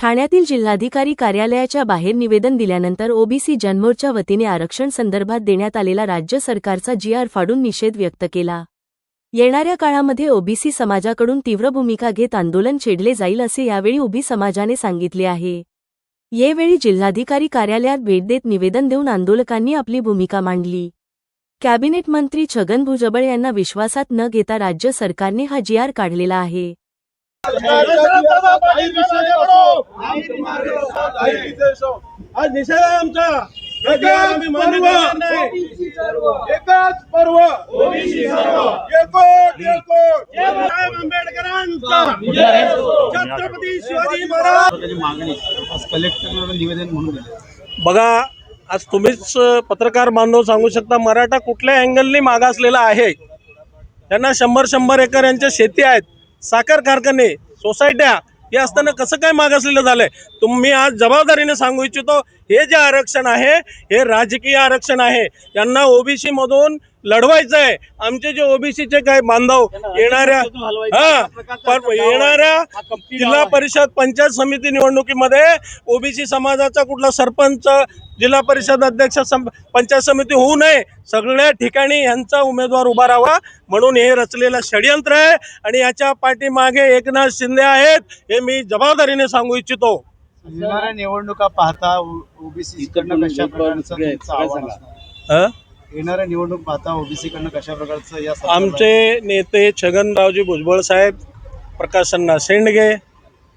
ठाण्यातील जिल्हाधिकारी कार्यालयाच्या बाहेर निवेदन दिल्यानंतर ओबीसी जनमोर्चा वतीने आरक्षण संदर्भात देण्यात आलेला राज्य सरकारचा जीआर फाडून निषेध व्यक्त केला. येणाऱ्या काळामध्ये ओबीसी समाजाकडून तीव्र भूमिका घेत आंदोलन छेडले जाईल असे यावेळी उभी समाजाने सांगितले आहे. यावेळी जिल्हाधिकारी कार्यालयात भेट देत निवेदन देऊन आंदोलकांनी आपली भूमिका मांडली. कॅबिनेट मंत्री छगन भुजबळ यांना विश्वासात न घेता राज्य सरकारने हा जीआर काढलेला आहे. आज निषेध आहे आमचा. एकच पर्व. एकोट एकोट साहेब आंबेडकरांचा. छत्रपती शिवाजी महाराज. त्याची मागणी. आज कलेक्टरकडे निवेदन म्हणून दिले. बघा आज तुम्हीच पत्रकार बांधव सांगू शकता मराठा कुठल्या अँगलनी मागासलेला आहे? त्यांना शंभर शंभर एकर यांच्या शेती आहेत. साखर कारखाने सोसायट्या हे असताना कसं काय मागासलेलं झालंय? तुम्ही आज जबाबदारीने सांगू इच्छितो हे जे आरक्षण आहे हे राजकीय आरक्षण आहे. यांना ओबीसी मधून लढवायचं आहे आमचे जे ओबीसीचे काय बांधव येणाऱ्या हा येणाऱ्या जिल्हा परिषद पंचायत समिती निवडणुकीमध्ये ओबीसी समाजाचा कुठला सरपंच जिल्हा परिषद अध्यक्ष सम- पंचायत समिती होऊ नये. सगळ्या ठिकाणी यांचा उमेदवार उभा राहावा. म्हणून हे रचलेलं षडयंत्र आहे आणि याच्या पाठीमागे एकनाथ शिंदे आहेत हे मी जबाबदारीने सांगू इच्छितो. येणाऱ्या निवडणुका पाहता ओबीसी येणाऱ्या निवडणूक पाहता ओबीसीकडनं कशा प्रकारचं या आमचे नेते छगनरावजी भुजबळ साहेब प्रकाशन्ना शेंडगे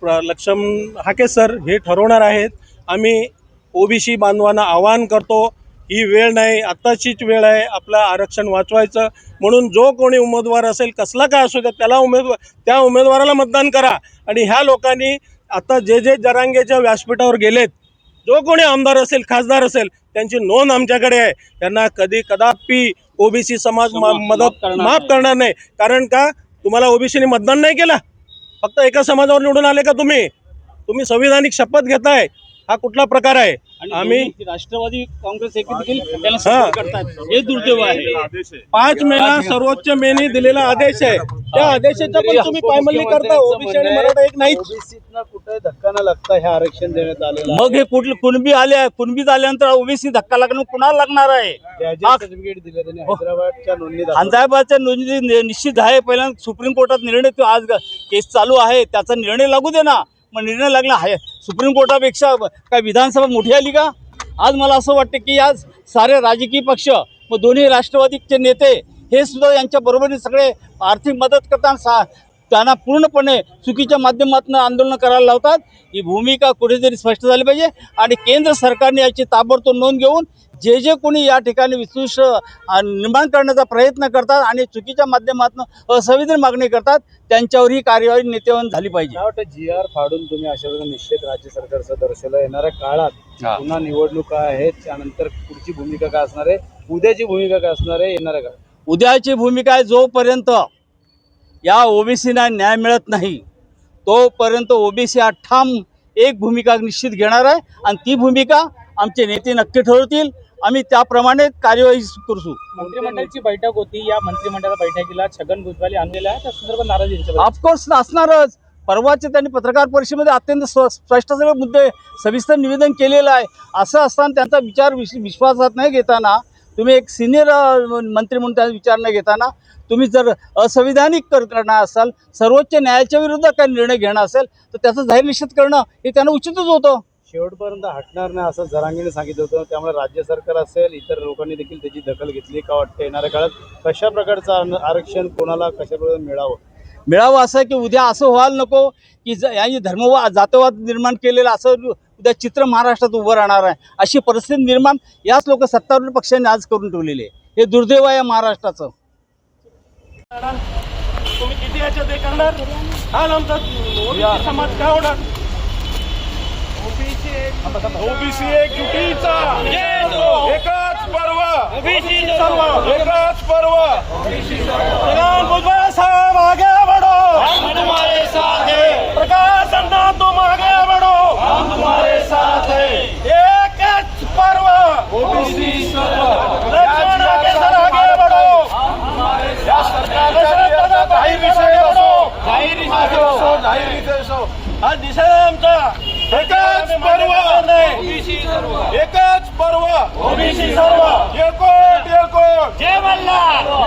प्र- लक्ष्म हाके सर हे ठरवणार आहेत. आम्ही ओबीसी बांधवांना आवाहन करतो ही वेळ नाही आत्ताचीच वेळ आहे आपलं आरक्षण वाचवायचं. म्हणून जो कोणी उमेदवार असेल कसला काय असू द्या त्याला उमेदवार त्या उमेदवाराला मतदान करा. आणि ह्या लोकांनी आता जे जे जरांगेच्या व्यासपीठावर गेलेत जो कोणी आमदार असेल खासदार असेल त्यांची नोंद आमच्याकडे आहे. त्यांना कधी कदापि ओबीसी समाज मदत माफ करणार नाही. कारण का? तुम्हाला ओबीसीने मतदान नाही केलं? फक्त एका समाजावर निवडून आले का तुम्ही? तुम्ही संविधानिक शपथ घेताय. हा कुठला प्रकार आहे? आम्ही राष्ट्रवादी काँग्रेस एक देखील त्याला हा. हे दुर्दैव आहे. पाच मेला सर्वोच्च मेने दिलेला आदेश आहे. त्या आदेशाच्या पण तुम्ही पायमल्ली करता. ओबीसी आणि मराठा एक नाही कुठे धक्का न लागता हे आरक्षण देण्यात आलेलं. मग हे कुठले कुणबी आले कुणबी आल्यानंतर ओबीसी धक्का लागणं कुणाला लागणार आहे? ग्रॅज्युएट सर्टिफिकेट दिलं त्यांनी हैदराबादच्या नोंदणी खांदाबादच्या नोंदणी निश्चित आहे. पहिल्यांदा सुप्रीम कोर्टात निर्णय तो आज केस चालू आहे. त्याचा निर्णय लागू दे ना. मग निर्णय लागला. आहे सुप्रीम कोर्टापेक्षा काय विधानसभा मोठी आली का? आज मला असं वाटतं की आज सारे राजकीय पक्ष व दोन्ही राष्ट्रवादीचे नेते हे सुद्धा यांच्या बरोबरीने सगळे आर्थिक मदत करताना सा त्यांना पूर्णपणे चुकीच्या माध्यमातून आंदोलन करायला लावतात. ही भूमिका कुठेतरी स्पष्ट झाली पाहिजे. आणि केंद्र सरकारने याची ताबडतोब नोंद घेऊन जे जे कोणी या ठिकाणी अ, निर्माण करण्याचा प्रयत्न करतात आणि चुकीच्या माध्यमातून असंविधान मागणी करतात त्यांच्यावर ही कार्यवाही नेतेवान झाली पाहिजे. जी आर फाडून तुम्ही अशा प्रकारे निषेध राज्य सरकारचा दर्शवला. येणाऱ्या काळात पुन्हा निवडणुका आहेत त्यानंतर पुढची भूमिका काय असणार आहे? उद्याची भूमिका काय असणार आहे? येणाऱ्या काळात. उद्याची भूमिका आहे जोपर्यंत या ओबीसीना न्याय मिळत नाही. तोपर्यंत ओबीसी हा ठाम एक भूमिका निश्चित घेणार आहे आणि ती भूमिका आमचे नेते नक्की ठरवतील. आम्ही त्याप्रमाणे कार्यवाही करू मंत्रिमंडळाची बैठक होती. या मंत्रिमंडळ बैठकीला छगन भुजबळ आणलेला आहे त्या संदर्भात नाराजी. ऑफकोर्स असणारच. परवाचे त्यांनी पत्रकार परिषदेमध्ये अत्यंत स्व- स्पष्ट सगळे मुद्दे सविस्तर निवेदन केलेलं आहे. असं असताना त्यांचा विचार विश विश्वासात नाही घेताना तुम्ही एक सिनियर मंत्री म्हणून त्या विचारणं घेताना तुम्ही जर असंविधानिक करणार असाल सर्वोच्च न्यायाच्या विरुद्ध काही निर्णय घेणं असेल तर त्याचा जाहीर निषेध करणं हे त्यांना उचितच होतं. शेवटपर्यंत हटणार नाही असं जरांगीने सांगितलं होतं. त्यामुळे राज्य सरकार असेल इतर लोकांनी देखील त्याची दखल घेतली का वाटतं येणाऱ्या काळात? कशा प्रकारचं आरक्षण कोणाला कशा प्रकारे मिळावं? मिळावं असं की उद्या असं व्हायला नको की ज यांनी धर्मवाद जातवाद निर्माण केलेलं असं उद्या चित्र महाराष्ट्रात उभं राहणार आहे. अशी परिस्थिती निर्माण याच लोक सत्तारूढ पक्षांनी आज करून ठेवलेली आहे. हे दुर्दैव आहे या महाराष्ट्राचं. तुम्ही किती याच्यात हे करणार? ना आमचा ओबीसी समाज काय होणार? ओबीसी एक युतीचा. एकच पर्व. ओबीसी सर्व एकच पर्व. हा दिसायला आमचा. एकच पर्व. एकच पर्व. ओबीसी सर्व. एकोट एकोट जय मल्हार.